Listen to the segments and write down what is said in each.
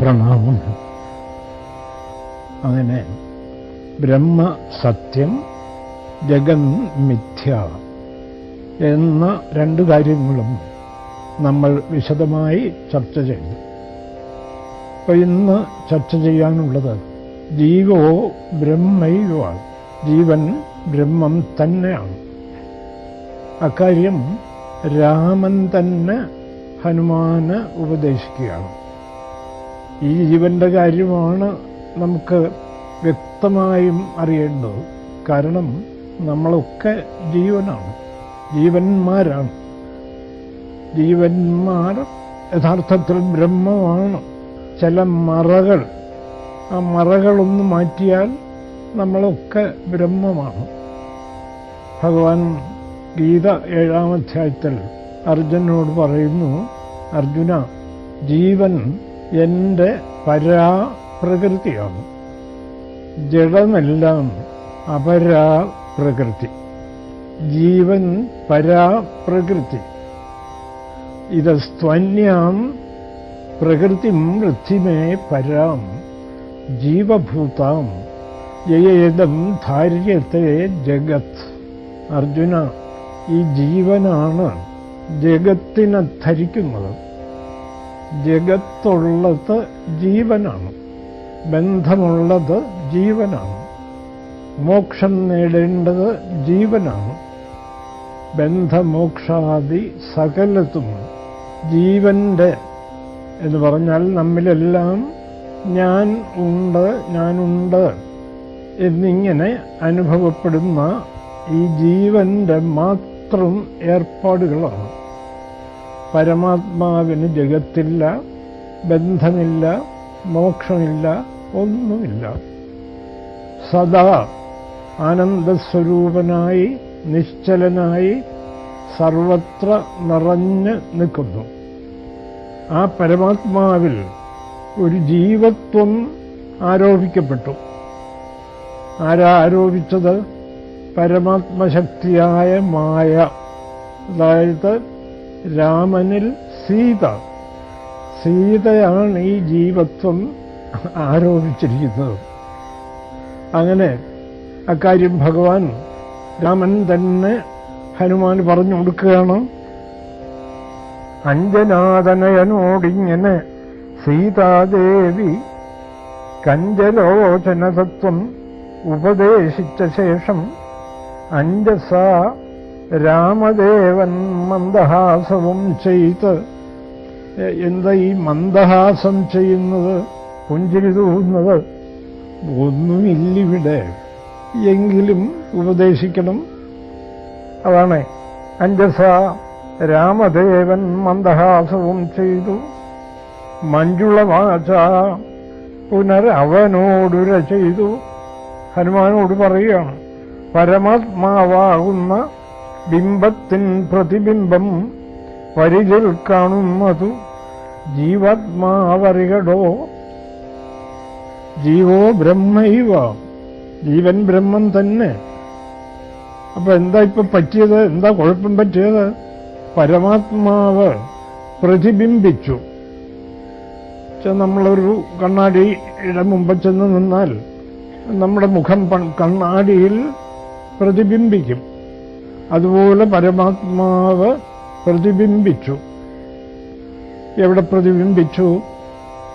പ്രണാമം. അങ്ങനെ ബ്രഹ്മ സത്യം ജഗൻ മിഥ്യ എന്ന രണ്ട് കാര്യങ്ങളും നമ്മൾ വിശദമായി ചർച്ച ചെയ്തു. അപ്പൊ ഇന്ന് ചർച്ച ചെയ്യാനുള്ളത് ജീവോ ബ്രഹ്മൈവാണ് ജീവൻ ബ്രഹ്മം തന്നെയാണ്. അക്കാര്യം രാമൻ തന്നെ ഹനുമാന് ഉപദേശിക്കുകയാണ്. ഈ ജീവന്റെ കാര്യമാണ് നമുക്ക് വ്യക്തമായും അറിയേണ്ടത്. കാരണം നമ്മളൊക്കെ ജീവനാണ്. ജീവന്മാരാണ്. ജീവന്മാർ യഥാർത്ഥത്തിൽ ബ്രഹ്മമാണ്. ചില മറകൾ. ആ മറകളൊന്ന് മാറ്റിയാൽ നമ്മളൊക്കെ ബ്രഹ്മമാണ്. ഭഗവാൻ ഗീത ഏഴാം അധ്യായത്തിൽ അർജുനോട് പറയുന്നു അർജുന ജീവൻ എന്റെ പരാപ്രകൃതിയാണ്. ജഡമെല്ലാം അപരാപ്രകൃതി. ജീവൻ പരാപ്രകൃതി. ഇത് സ്ത്വന്യാം പ്രകൃതിം വൃദ്ധിമേ പരാം. ജീവഭൂതാം ജയേദം ധാര്യത്തെ ജഗത്. അർജുന ഈ ജീവനാണ് ജഗത്തിനെ ധരിക്കുന്നത്. ജഗത്തുള്ളത് ജീവനാണ്. ബന്ധമുള്ളത് ജീവനാണ്. മോക്ഷം നേടേണ്ടത് ജീവനാണ്. ബന്ധമോക്ഷാദി സകലത്തും ജീവന്റെ എന്ന് പറഞ്ഞാൽ നമ്മിലെല്ലാം ഞാൻ ഉണ്ട് ഞാനുണ്ട് എന്നിങ്ങനെ അനുഭവപ്പെടുന്ന ഈ ജീവന്റെ മാത്രം ഏർപ്പാടുകളാണ്. പരമാത്മാവിന് ജഗത്തില്ല ബന്ധമില്ല മോക്ഷമില്ല ഒന്നുമില്ല. സദാ ആനന്ദസ്വരൂപനായി നിശ്ചലനായി സർവത്ര നിറഞ്ഞ് നിൽക്കുന്നു. ആ പരമാത്മാവിൽ ഒരു ജീവത്വം ആരോപിക്കപ്പെട്ടു. ആരാ ആരോപിച്ചത്? പരമാത്മശക്തിയായ മായ. അതായത് രാമനിൽ സീത. സീതയാണ് ഈ ജീവത്വം ആരോപിച്ചിരിക്കുന്നത്. അങ്ങനെ അക്കാര്യം ഭഗവാൻ രാമൻ തന്നെ ഹനുമാൻ പറഞ്ഞു കൊടുക്കുകയാണ്. അഞ്ജനാതനയനോടിങ്ങനെ സീതാദേവി കഞ്ചലോചനതത്വം ഉപദേശിച്ച ശേഷം അഞ്ജസ രാമദേവൻ മന്ദഹാസവും ചെയ്ത് എന്താ ഈ മന്ദഹാസം ചെയ്യുന്നത്? പുഞ്ചിരി തൂന്നത് ഒന്നുമില്ലിവിടെ. എങ്കിലും ഉപദേശിക്കണം. അതാണ് അഞ്ചസ രാമദേവൻ മന്ദഹാസവും ചെയ്തു. മഞ്ജുള വാച പുനരവനോടുര ചെയ്തു. ഹനുമാനോട് പറയുകയാണ് പരമാത്മാവാകുന്ന ബിംബത്തിൻ പ്രതിബിംബം പരിചിൽ കാണുന്നതു ജീവാത്മാവറികടോ. ജീവോ ബ്രഹ്മൈവ. ജീവൻ ബ്രഹ്മം തന്നെ. അപ്പൊ എന്താ ഇപ്പൊ പറ്റിയത്? എന്താ കുഴപ്പം പറ്റിയത്? പരമാത്മാവ് പ്രതിബിംബിച്ചു. നമ്മളൊരു കണ്ണാടിയുടെ മുമ്പ് ചെന്ന് നിന്നാൽ നമ്മുടെ മുഖം കണ്ണാടിയിൽ പ്രതിബിംബിക്കും. അതുപോലെ പരമാത്മാവ് പ്രതിബിംബിച്ചു. എവിടെ പ്രതിബിംബിച്ചു?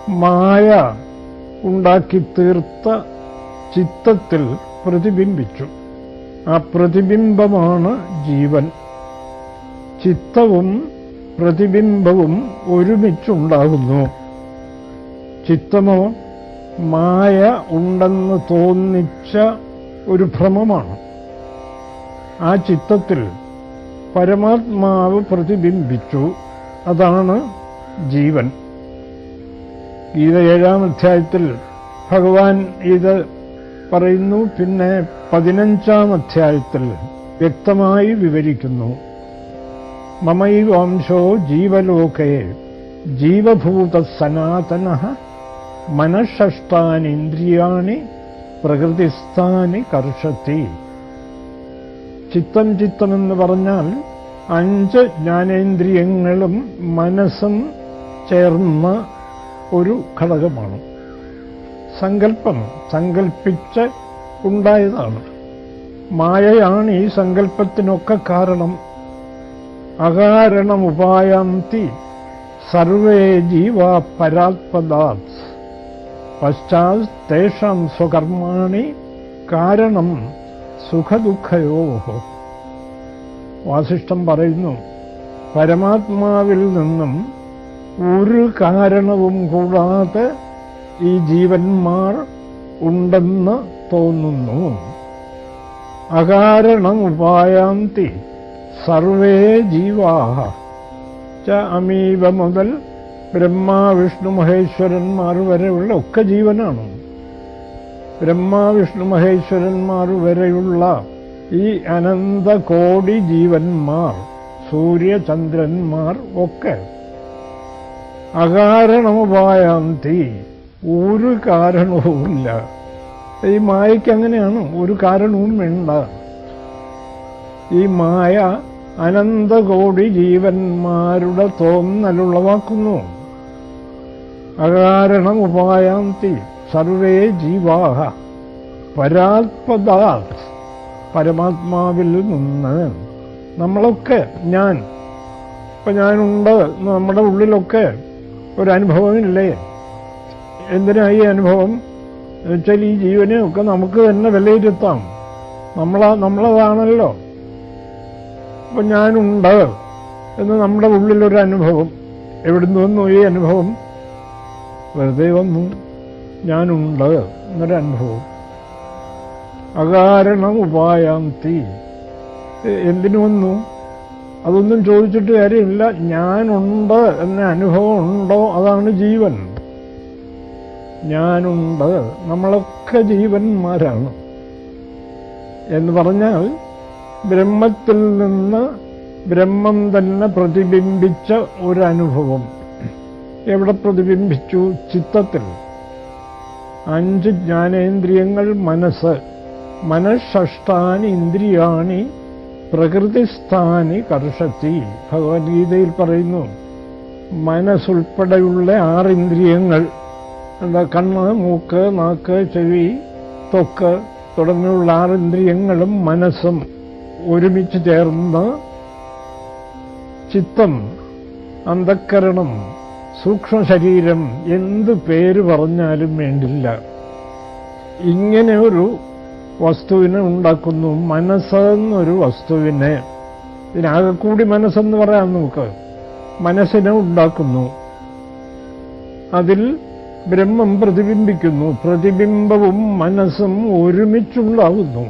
മായ ഉണ്ടാക്കി തീർത്ത ചിത്തത്തിൽ പ്രതിബിംബിച്ചു. ആ പ്രതിബിംബമാണ് ജീവൻ. ചിത്തവും പ്രതിബിംബവും ഒരുമിച്ചുണ്ടാകുന്നു. ചിത്തമോ മായ ഉണ്ടെന്ന് തോന്നിച്ച ഒരു ഭ്രമമാണ്. ആ ചിത്തത്തിൽ പരമാത്മാവ് പ്രതിബിംബിച്ചു. അതാണ് ജീവൻ. ഗീത ഏഴാം അധ്യായത്തിൽ ഭഗവാൻ ഇത് പറയുന്നു. പിന്നെ പതിനഞ്ചാം അധ്യായത്തിൽ വ്യക്തമായി വിവരിക്കുന്നു. മമൈവാംശോ ജീവലോകേ ജീവഭൂത സനാതന മനഃഷ്ടാനിന്ദ്രിയാണി പ്രകൃതിസ്ഥാനി കർഷത്തി. ചിത്തം ചിത്തമെന്ന് പറഞ്ഞാൽ അഞ്ച് ജ്ഞാനേന്ദ്രിയങ്ങളും മനസ്സും ചേർന്ന ഒരു ഘടകമാണ്. സങ്കല്പം സങ്കല്പിച്ച് ഉണ്ടായതാണ്. മായയാണ് ഈ സങ്കല്പത്തിനൊക്കെ കാരണം. അകാരണമുപായാന്തി സർവേ ജീവ പരാത്പദാത്. പശ്ചാത് തേഷാം സ്വകർമാണി കാരണം സുഖദുഃഖയോ? വാസിഷ്ഠം പറയുന്നു പരമാത്മാവിൽ നിന്നും ഒരു കാരണവും കൂടാതെ ഈ ജീവന്മാർ ഉണ്ടെന്ന് തോന്നുന്നു. അകാരണം ഉപായാന്തി സർവേ ജീവാഹ. ച അമീവ മുതൽ ബ്രഹ്മ വിഷ്ണു മഹേശ്വരന്മാർ വരെയുള്ള ഒക്കെ ജീവനാണ്. ബ്രഹ്മ വിഷ്ണു മഹേശ്വരന്മാർ വരെയുള്ള ഈ അനന്ത കോടി ജീവന്മാർ സൂര്യചന്ദ്രന്മാർ ഒക്കെ അകാരണമുപായാന്തി ഒരു കാരണവുമില്ല. ഈ മായയ്ക്ക് അങ്ങനെയാണ് ഒരു കാരണവും വേണ്ട. ഈ മായ അനന്തകോടി ജീവന്മാരുടെ തോന്നലുളവാക്കുന്നു അകാരണം ഉപായാന്തി സർവേ ജീവാഹ. പരാത്പദാത് പരമാത്മാവിൽ നിന്ന് നമ്മളൊക്കെ ഞാൻ. ഇപ്പൊ ഞാനുണ്ട് നമ്മുടെ ഉള്ളിലൊക്കെ ഒരനുഭവമില്ലേ? എന്തിനാ ഈ അനുഭവം? എന്നുവെച്ചാൽ ഈ ജീവനെ ഒക്കെ നമുക്ക് തന്നെ വിലയിരുത്താം. നമ്മളാ നമ്മളതാണല്ലോ. അപ്പൊ ഞാനുണ്ട് എന്ന് നമ്മുടെ ഉള്ളിലൊരു അനുഭവം എവിടുന്ന് വന്നു ഈ അനുഭവം? വെറുതെ വന്നു. ഞാനുണ്ട് എന്നൊരു അനുഭവം. ഉപായം തീ. എന്തിനു വന്നു? അതൊന്നും ചോദിച്ചിട്ട് കാര്യമില്ല. ഞാനുണ്ട് എന്ന അനുഭവം ഉണ്ടോ? അതാണ് ജീവൻ. ഞാനുണ്ട്. നമ്മളൊക്കെ ജീവന്മാരാണ്. എന്ന് പറഞ്ഞാൽ ബ്രഹ്മത്തിൽ നിന്ന് ബ്രഹ്മം തന്നെ പ്രതിബിംബിച്ച ഒരനുഭവം. എവിടെ പ്രതിബിംബിച്ചു? ചിത്തത്തിൽ. അഞ്ച് ജ്ഞാനേന്ദ്രിയങ്ങൾ മനസ്സ്. മനഃഷ്ടാനി ഇന്ദ്രിയാണി പ്രകൃതിസ്ഥാനി കർഷത്തി. ഭഗവത്ഗീതയിൽ പറയുന്നു മനസ്സുൾപ്പെടെയുള്ള ആറിന്ദ്രിയങ്ങൾ എന്താ കണ്ണ് മൂക്ക് നാക്ക് ചെവി തൊക്ക് തുടങ്ങിയുള്ള ആറിന്ദ്രിയങ്ങളും മനസ്സും ഒരുമിച്ച് ചേർന്ന് ചിത്തം അന്ധക്കരണം സൂക്ഷ്മ ശരീരം എന്ത് പേര് പറഞ്ഞാലും വേണ്ടില്ല. ഇങ്ങനെ ഒരു വസ്തുവിനെ ഉണ്ടാക്കുന്നു മനസ്സെന്നൊരു വസ്തുവിനെ. ഇതിനാകെ കൂടി മനസ്സെന്ന് പറയാൻ നമുക്ക്. മനസ്സിനെ ഉണ്ടാക്കുന്നു. അതിൽ ബ്രഹ്മം പ്രതിബിംബിക്കുന്നു. പ്രതിബിംബവും മനസ്സും ഒരുമിച്ചുണ്ടാകുന്നു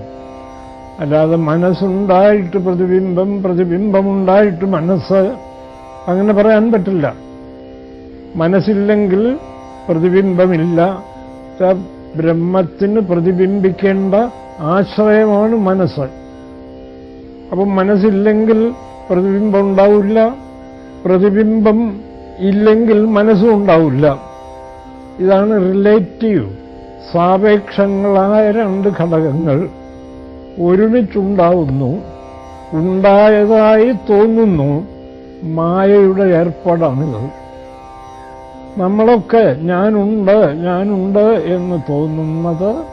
അല്ലാതെ മനസ്സുണ്ടായിട്ട് പ്രതിബിംബം പ്രതിബിംബമുണ്ടായിട്ട് മനസ്സ് അങ്ങനെ പറയാൻ പറ്റില്ല. മനസ്സില്ലെങ്കിൽ പ്രതിബിംബമില്ല. ബ്രഹ്മത്തിന് പ്രതിബിംബിക്കേണ്ട ആശ്രയമാണ് മനസ്സ്. അപ്പം മനസ്സില്ലെങ്കിൽ പ്രതിബിംബം ഉണ്ടാവില്ല പ്രതിബിംബം ഇല്ലെങ്കിൽ മനസ്സും ഉണ്ടാവില്ല ഇതാണ് റിലേറ്റീവ് സാപേക്ഷങ്ങളായ രണ്ട് ഘടകങ്ങൾ. ഒരുമിച്ചുണ്ടാവുന്നു ഉണ്ടായതായി തോന്നുന്നു മായയുടെ ഏർപ്പാടാണിത് നമ്മളൊക്കെ ഞാനുണ്ട് ഞാനുണ്ട് എന്ന് തോന്നുന്നത്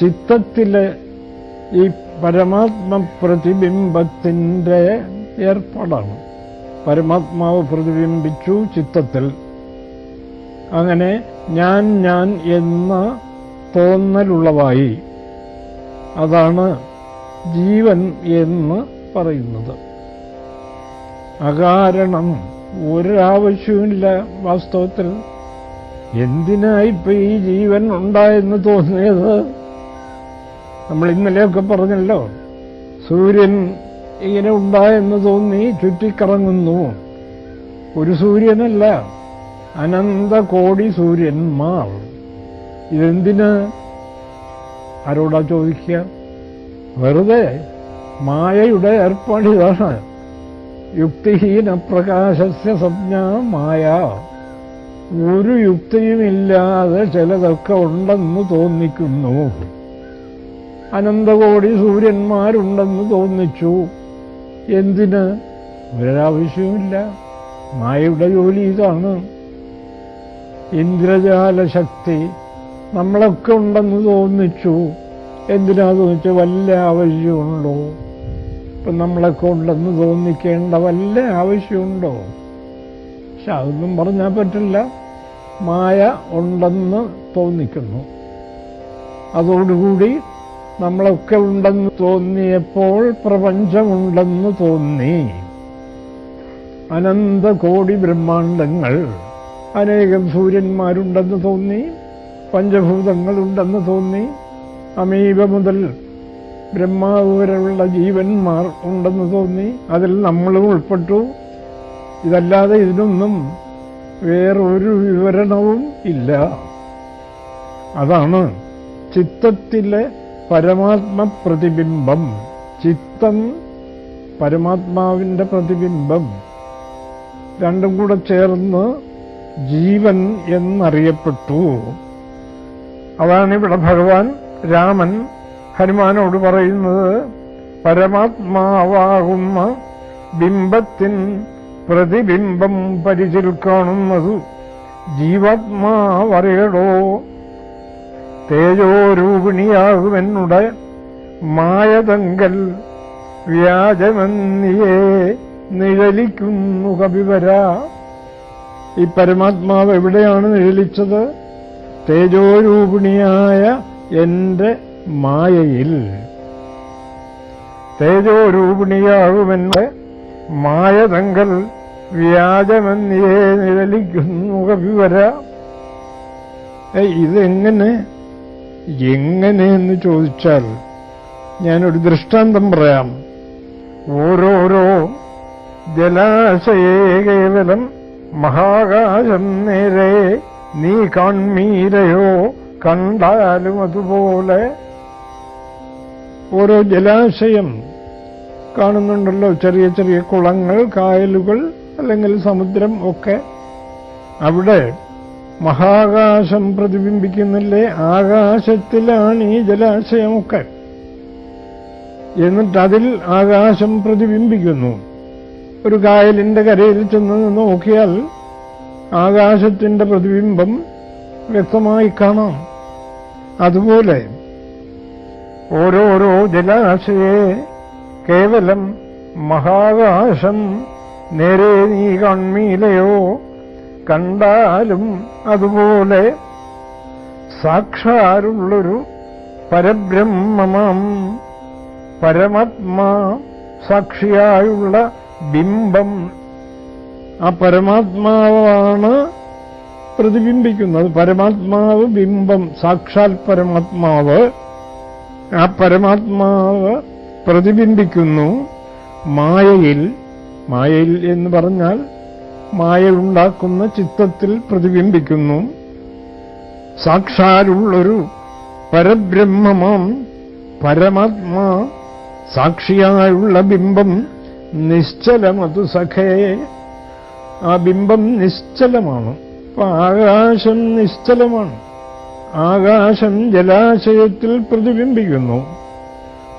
ചിത്തത്തിലെ ഈ പരമാത്മ പ്രതിബിംബത്തിന്റെ ഏർപ്പാടാണ്. പരമാത്മാവ് പ്രതിബിംബിച്ചു ചിത്തത്തിൽ. അങ്ങനെ ഞാൻ ഞാൻ എന്ന തോന്നലുള്ളവായി അതാണ് ജീവൻ എന്ന് പറയുന്നത്. അകാരണം ഒരാവശ്യവുമില്ല വാസ്തവത്തിൽ. എന്തിനായിപ്പോ ഈ ജീവൻ ഉണ്ടായെന്ന് തോന്നിയത്? നമ്മൾ ഇന്നലെയൊക്കെ പറഞ്ഞല്ലോ സൂര്യൻ ഇങ്ങനെ ഉണ്ടായെന്ന് തോന്നി ചുറ്റിക്കറങ്ങുന്നു. ഒരു സൂര്യനല്ല അനന്ത കോടി സൂര്യന്മാർ. ഇതെന്തിന്? ആരോടാ ചോദിക്കുക? വെറുതെ മായയുടെ ഏർപ്പാടിതാണ് യുക്തിഹീന പ്രകാശസ്യ സംജ്ഞ മായ. ഒരു യുക്തിയുമില്ലാതെ ചിലതൊക്കെ ഉണ്ടെന്ന് തോന്നിക്കുന്നു. അനന്തകോടി സൂര്യന്മാരുണ്ടെന്ന് തോന്നിച്ചു. എന്തിന്? ഒരാവശ്യവുമില്ല. മായയുടെ ജോലി ഇതാണ്. ഇന്ദ്രജാല ശക്തി നമ്മളൊക്കെ ഉണ്ടെന്ന് തോന്നിച്ചു. എന്തിനാ തോന്നിച്ചു? വല്ല ആവശ്യമുണ്ടോ ഇപ്പം നമ്മളൊക്കെ ഉണ്ടെന്ന് തോന്നിക്കേണ്ട വല്ല ആവശ്യമുണ്ടോ? പക്ഷെ അതൊന്നും പറഞ്ഞാൽ പറ്റില്ല. മായ ഉണ്ടെന്ന് തോന്നിക്കുന്നു. അതോടുകൂടി നമ്മളൊക്കെ ഉണ്ടെന്ന് തോന്നിയപ്പോൾ പ്രപഞ്ചമുണ്ടെന്ന് തോന്നി. അനന്ത കോടി ബ്രഹ്മാണ്ടങ്ങൾ. അനേകം സൂര്യന്മാരുണ്ടെന്ന് തോന്നി. പഞ്ചഭൂതങ്ങളുണ്ടെന്ന് തോന്നി. അമീബ മുതൽ ബ്രഹ്മാവ് വരെയുള്ള ജീവന്മാർ ഉണ്ടെന്ന് തോന്നി. അതിൽ നമ്മളും ഉൾപ്പെട്ടു. ഇതല്ലാതെ ഇതിനൊന്നും വേറൊരു വിവരണവും ഇല്ല. അതാണ് ചിത്തത്തിലെ പരമാത്മ പ്രതിബിംബം ചിത്തം പരമാത്മാവിന്റെ പ്രതിബിംബം. രണ്ടും കൂടെ ചേർന്ന് ജീവൻ എന്നറിയപ്പെട്ടു. അതാണിവിടെ ഭഗവാൻ രാമൻ ഹനുമാനോട് പറയുന്നത് പരമാത്മാവാകുന്ന ബിംബത്തിൻ പ്രതിബിംബം പരിചിൽ കാണുന്നതു ജീവാത്മാവറിയടോ തേജോരൂപിണിയാകുമെന്നുടെ മായതങ്കൽ വ്യാജമെന്നിയേ നിഴലിക്കുന്നു കവിവര ഈ പരമാത്മാവ് എവിടെയാണ് നിഴലിച്ചത്? തേജോരൂപിണിയായ എന്റെ മായയിൽ. തേജോരൂപിണിയാകുമെന്റെ മായതങ്കൽ വ്യാജമെന്നിയേ നിഴലിക്കുന്നു കവിവര. ഇതെങ്ങനെ? എങ്ങനെയെന്ന് ചോദിച്ചാൽ ഞാനൊരു ദൃഷ്ടാന്തം പറയാം. ഓരോരോ ജലാശയേ കേവലം മഹാകാശം നേരെ നീ കാൺമീരയോ കണ്ടാലും അതുപോലെ ഓരോ ജലാശയം കാണുന്നുണ്ടല്ലോ. ചെറിയ ചെറിയ കുളങ്ങൾ കായലുകൾ അല്ലെങ്കിൽ സമുദ്രം ഒക്കെ. അവിടെ മഹാകാശം പ്രതിബിംബിക്കുന്നില്ലേ? ആകാശത്തിലാണ് ഈ ജലാശയമൊക്കെ. എന്നിട്ട് അതിൽ ആകാശം പ്രതിബിംബിക്കുന്നു. ഒരു കായലിന്റെ കരയിൽ ചെന്ന് നോക്കിയാൽ ആകാശത്തിന്റെ പ്രതിബിംബം വ്യക്തമായി കാണാം. അതുപോലെ ഓരോരോ ജലാശയെ കേവലം മഹാകാശം. നേരെ നീ കൺമീലയോ കണ്ടാലും അതുപോലെ സാക്ഷാരുള്ളൊരു പരബ്രഹ്മമാം. പരമാത്മാ സാക്ഷിയായുള്ള ബിംബം ആ പരമാത്മാവാണ് പ്രതിബിംബിക്കുന്നത്. പരമാത്മാവ് ബിംബം സാക്ഷാൽ പരമാത്മാവ്. ആ പരമാത്മാവ് പ്രതിബിംബിക്കുന്നു. മായയിൽ മായയിൽ എന്ന് പറഞ്ഞാൽ മായ ഉണ്ടാക്കുന്ന ചിത്തത്തിൽ പ്രതിബിംബിക്കുന്നു. സാക്ഷാലുള്ളൊരു പരബ്രഹ്മമാം പരമാത്മാ സാക്ഷിയായുള്ള ബിംബം നിശ്ചലമതു സഖേ. ആ ബിംബം നിശ്ചലമാണ്. ആകാശം നിശ്ചലമാണ്. ആകാശം ജലാശയത്തിൽ പ്രതിബിംബിക്കുന്നു.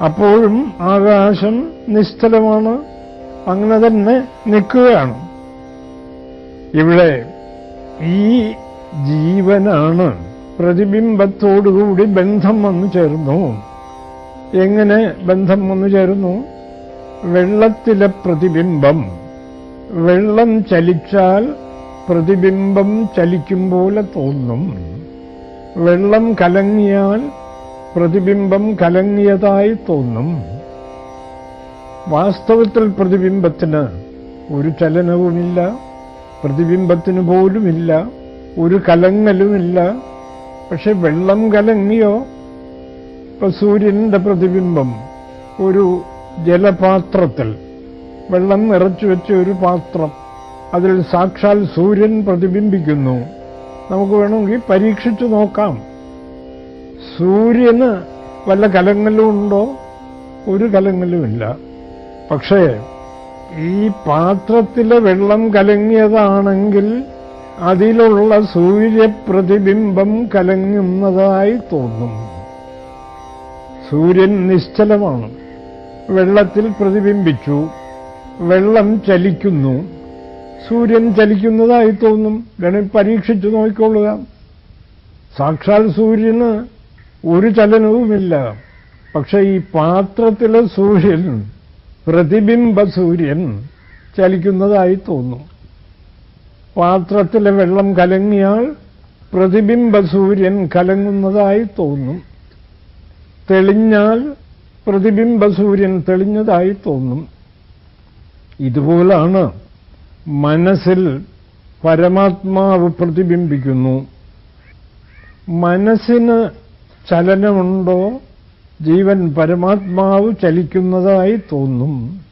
അപ്പോഴും ആകാശം നിശ്ചലമാണ്. അങ്ങനെ തന്നെ നിൽക്കുകയാണ്. ഇവിടെ ഈ ജീവനാണ് പ്രതിബിംബത്തോടുകൂടി ബന്ധം വന്നു ചേർന്നു എങ്ങനെ ബന്ധം വന്നു ചേർന്നു വെള്ളത്തിലെ പ്രതിബിംബം. വെള്ളം ചലിച്ചാൽ പ്രതിബിംബം ചലിക്കും പോലെ തോന്നും. വെള്ളം കലങ്ങിയാൽ പ്രതിബിംബം കലങ്ങിയതായി തോന്നും. വാസ്തവത്തിൽ പ്രതിബിംബത്തിന് ഒരു ചലനവുമില്ല പ്രതിബിംബത്തിന് പോലുമില്ല ഒരു കലങ്ങലുമില്ല. പക്ഷെ വെള്ളം കലങ്ങിയോ? ഇപ്പൊ സൂര്യന്റെ പ്രതിബിംബം ഒരു ജലപാത്രത്തിൽ വെള്ളം നിറച്ചു വെച്ച ഒരു പാത്രം അതിൽ സാക്ഷാൽ സൂര്യൻ പ്രതിബിംബിക്കുന്നു. നമുക്ക് വേണമെങ്കിൽ പരീക്ഷിച്ചു നോക്കാം. സൂര്യന് വല്ല കലങ്ങളും ഉണ്ടോ? ഒരു കലങ്ങലുമില്ല പക്ഷേ ഈ പാത്രത്തിലെ വെള്ളം കലങ്ങിയതാണെങ്കിൽ അതിലുള്ള സൂര്യപ്രതിബിംബം കലങ്ങുന്നതായി തോന്നും. സൂര്യൻ നിശ്ചലമാണ്. വെള്ളത്തിൽ പ്രതിബിംബിച്ചു. വെള്ളം ചലിക്കുന്നു. സൂര്യൻ ചലിക്കുന്നതായി തോന്നും. വേണമെങ്കിൽ പരീക്ഷിച്ചു നോക്കിക്കൊള്ളുക. സാക്ഷാൽ സൂര്യന് ഒരു ചലനവുമില്ല. പക്ഷെ ഈ പാത്രത്തിലെ സൂര്യൻ പ്രതിബിംബ സൂര്യൻ ചലിക്കുന്നതായി തോന്നും. പാത്രത്തിലെ വെള്ളം കലങ്ങിയാൽ പ്രതിബിംബ സൂര്യൻ കലങ്ങുന്നതായി തോന്നും. തെളിഞ്ഞാൽ പ്രതിബിംബ സൂര്യൻ തെളിഞ്ഞതായി തോന്നും. ഇതുപോലാണ് മനസ്സിൽ പരമാത്മാവ് പ്രതിബിംബിക്കുന്നു. മനസ്സിന് ചലനമുണ്ടോ? ജീവൻ പരമാത്മാവ് ചലിക്കുന്നതായി തോന്നും.